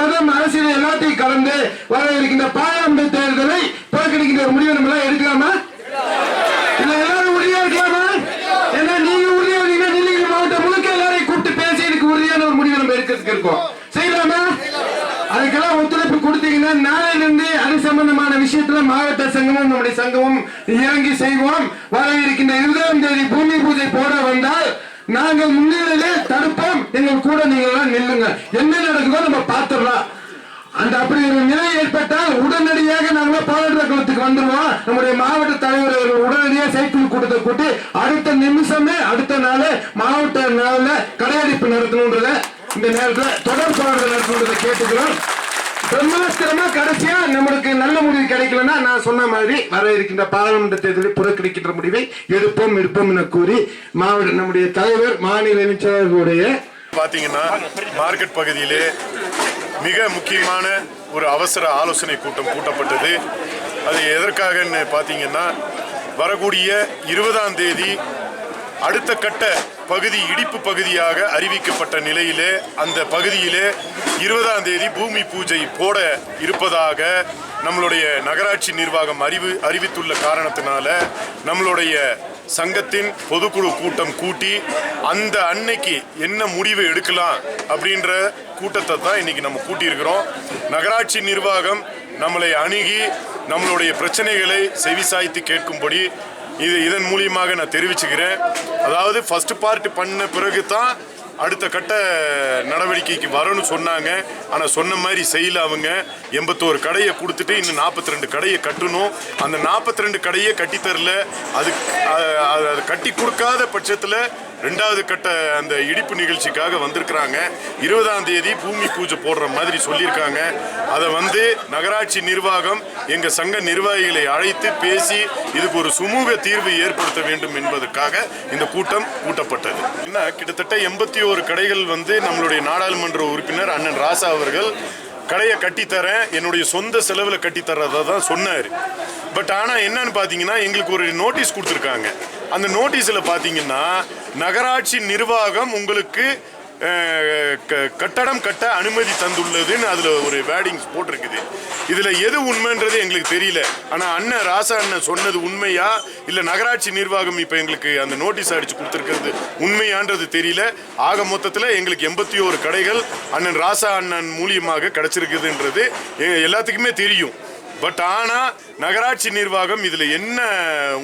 மதம் அரசியல் எல்லாத்தையும் கலந்து வர இருக்கின்ற பாராளுமன்ற தேர்தலை புறக்கணிக்கின்ற ஒரு முடிவை நம்ம எல்லாம் எடுக்கலாமா? இல்ல எல்லாரும் உறுதியா இருக்கலாமா? ஏன்னா நீங்க உறுதியா இருக்கீங்க நீலகிரி மாவட்டம் முழுக்க எல்லாரையும் கூப்பிட்டு பேசி எனக்கு உறுதியான ஒரு முடிவை நம்ம எடுக்கிறதுக்கு இருக்கோம். செய்யலாமா? அதுக்கெல்லாம் ஒத்துழைப்பு கொடுத்தீங்கன்னா நாளையில இருந்து அது சம்பந்தமான விஷயத்துல மாவட்ட சங்கமும் நம்முடைய சங்கமும் இறங்கி செய்வோம். வர இருக்கின்ற இருபதாம் தேதி பூமி பூஜை போட வந்தால் நாங்கள் முன்னிலையிலே தடுப்போம். எங்கள் கூட நீங்க நில்லுங்க. என்ன நடக்குதோ நம்ம பார்த்துடலாம். அந்த அப்படி ஒரு நிலை ஏற்பட்டால் உடனடியாக நாங்கள் பாராளுமன்ற குளத்துக்கு வந்துடுவோம் நம்முடைய மாவட்ட தலைவர் உடனடியாக சைக்கிள் கூட்டத்தை கூட்டி அடுத்த நிமிஷமே அடுத்த நாள் மாவட்ட நாளில் கடையடிப்பு நடத்தணுன்றத இந்த நேரத்தில் தொடர் போராட்டம் நடத்தணுன்றதை கேட்டுக்கிறோம். பிரம்மாஸ்திரமா கடைசியா நம்மளுக்கு நல்ல முடிவு கிடைக்கலன்னா நான் சொன்ன மாதிரி வர இருக்கின்ற பாராளுமன்ற தேர்தலில் புறக்கணிக்கின்ற முடிவை எடுப்போம் எடுப்போம் என கூறி மாவட்ட நம்முடைய தலைவர் மாநில அமைச்சர்களுடைய பாத்தீங்கன்னா மார்க்கெட் பகுதியிலே மிக முக்கியமான ஒரு அவசர ஆலோசனை கூட்டம் கூட்டப்பட்டது. அது எதற்காகன்னு பார்த்தீங்கன்னா வரக்கூடிய இருபதாம் தேதி அடுத்த கட்ட பகுதி இடிப்பு பகுதியாக அறிவிக்கப்பட்ட நிலையிலே அந்த பகுதியிலே இருபதாம் தேதி பூமி பூஜை போட இருப்பதாக நம்மளுடைய நகராட்சி நிர்வாகம் அறிவு அறிவித்துள்ள காரணத்தினால நம்மளுடைய சங்கத்தின் பொதுக்குழு கூட்டம் கூட்டி அந்த அன்னைக்கு என்ன முடிவு எடுக்கலாம் அப்படின்ற கூட்டத்தை தான் இன்னைக்கு நம்ம கூட்டியிருக்கிறோம். நகராட்சி நிர்வாகம் நம்மளை அணுகி நம்மளுடைய பிரச்சனைகளை செவிசாய்த்து கேட்கும்படி இது இதன் மூலியமாக நான் தெரிவிச்சுக்கிறேன். அதாவது ஃபர்ஸ்ட் பார்ட் பண்ண பிறகு தான் அடுத்த கட்ட நடவடிக்கைக்கு வரணும்னு சொன்னாங்க. ஆனால் சொன்ன மாதிரி செய்யல அவங்க. எண்பத்தோரு கடையை கொடுத்துட்டு இன்னும் நாற்பத்தி ரெண்டு கடையை கட்டணும். அந்த நாற்பத்தி ரெண்டு கடையை கட்டித்தரல. அது அது அது கட்டி கொடுக்காத பட்சத்தில் ரெண்டாவது கட்ட அந்த இடிப்பு நிகழ்ச்சிக்காக வந்திருக்கிறாங்க. இருபதாம் தேதி பூமி பூஜை போடுற மாதிரி சொல்லியிருக்காங்க. அதை வந்து நகராட்சி நிர்வாகம் எங்கள் சங்க நிர்வாகிகளை அழைத்து பேசி இதுக்கு ஒரு சுமூக தீர்வு ஏற்படுத்த வேண்டும் என்பதற்காக இந்த கூட்டம் கூட்டப்பட்டது. என்ன கிட்டத்தட்ட எண்பத்தி ஒரு கடைகள் வந்து நம்மளுடைய நாடாளுமன்ற உறுப்பினர் அண்ணன் ராசா அவர்கள் கடையை கட்டித்தரேன் என்னுடைய சொந்த செலவில் கட்டித்தரதை தான் சொன்னார். பட் ஆனால் என்னன்னு பார்த்தீங்கன்னா எங்களுக்கு ஒரு நோட்டீஸ் கொடுத்துருக்காங்க. அந்த நோட்டீஸில் பார்த்தீங்கன்னா நகராட்சி நிர்வாகம் உங்களுக்கு க- கட்டடம் கட்ட அனுமதி தந்துள்ளதுன்னு அதில் ஒரு வேடிங்ஸ் போட்டிருக்குது. இதில் எது உண்மைன்றது எங்களுக்கு தெரியல. ஆனால் அண்ணன் ராசா அண்ணன் சொன்னது உண்மையா? இல்லை நகராட்சி நிர்வாகம் இப்போ எங்களுக்கு அந்த நோட்டீஸ் அடித்து கொடுத்துருக்கிறது உண்மையான்றது தெரியல. ஆக மொத்தத்தில் எங்களுக்கு எண்பத்தி ஒரு கடைகள் அண்ணன் ராசா அண்ணன் மூலியமாக கிடைச்சிருக்குதுன்றது எல்லாத்துக்குமே தெரியும். பட் ஆனால் நகராட்சி நிர்வாகம் இதில் என்ன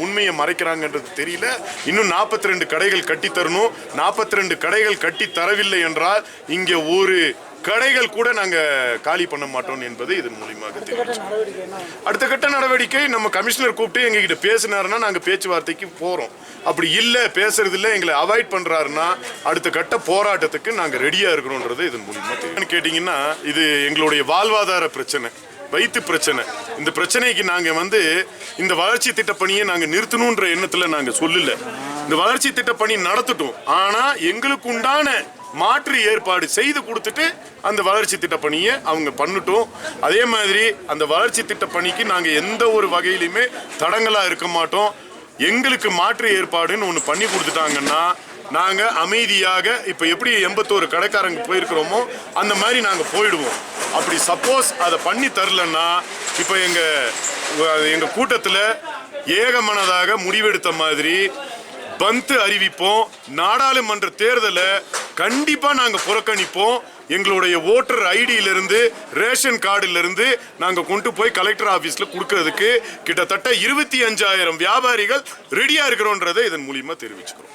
உண்மையை மறைக்கிறாங்கன்றது தெரியல. இன்னும் நாற்பத்தி ரெண்டு கடைகள் கட்டி தரணும். நாற்பத்தி ரெண்டு கடைகள் கட்டி தரவில்லை என்றால் இங்கே ஒரு கடைகள் கூட நாங்கள் காலி பண்ண மாட்டோம் என்பது இதன் மூலியமாக தெரியும் அடுத்த கட்ட நடவடிக்கை நம்ம கமிஷனர் கூப்பிட்டு எங்ககிட்ட பேசினாருன்னா நாங்கள் பேச்சுவார்த்தைக்கு போகிறோம் அப்படி இல்லை பேசுறது இல்லை எங்களை அவாய்ட் பண்ணுறாருன்னா அடுத்த கட்ட போராட்டத்துக்கு நாங்கள் ரெடியாக இருக்கிறோன்றது இதன் மூலியமாக தெரியும். கேட்டிங்கன்னா இது எங்களுடைய வாழ்வாதார பிரச்சனை. வயிற்று பிரச்சனை. இந்த பிரச்சனைக்கு நாங்கள் வந்து இந்த வளர்ச்சி திட்டப்பணியை நாங்கள் நிறுத்தணுன்ற எண்ணத்தில் நாங்கள் சொல்லல. இந்த வளர்ச்சி திட்டப்பணி நடத்துட்டோம். நடத்தட்டும் ஆனால் எங்களுக்கு உண்டான மாற்று ஏற்பாடு செய்து கொடுத்துட்டு அந்த வளர்ச்சி திட்ட பணியை அவங்க பண்ணட்டும். அதே மாதிரி அந்த வளர்ச்சி திட்டப்பணிக்கு நாங்கள் எந்த ஒரு வகையிலுமே தடங்களாக இருக்க மாட்டோம். எங்களுக்கு மாற்று ஏற்பாடுன்னு ஒன்று பண்ணி கொடுத்துட்டாங்கன்னா நாங்கள் அமைதியாக இப்போ எப்படி எண்பத்தோரு கடைக்காரங்க போயிருக்கிறோமோ அந்த மாதிரி நாங்கள் போயிடுவோம். அப்படி சப்போஸ் அதை பண்ணி தரலன்னா இப்போ எங்கள் எங்கள் கூட்டத்தில் ஏகமனதாக முடிவெடுத்த மாதிரி பந்து அறிவிப்போம். நாடாளுமன்ற தேர்தலை கண்டிப்பாக நாங்கள் புறக்கணிப்போம். எங்களுடைய ஓட்டர் ஐடியிலிருந்து ரேஷன் கார்டிலிருந்து நாங்கள் கொண்டு போய் கலெக்டர் ஆஃபீஸில் கொடுக்கறதுக்கு கிட்டத்தட்ட இருபத்தி அஞ்சாயிரம் வியாபாரிகள் ரெடியாக இருக்கிறோன்றதை இதன் மூலியமாக தெரிவிச்சுக்கிறோம்.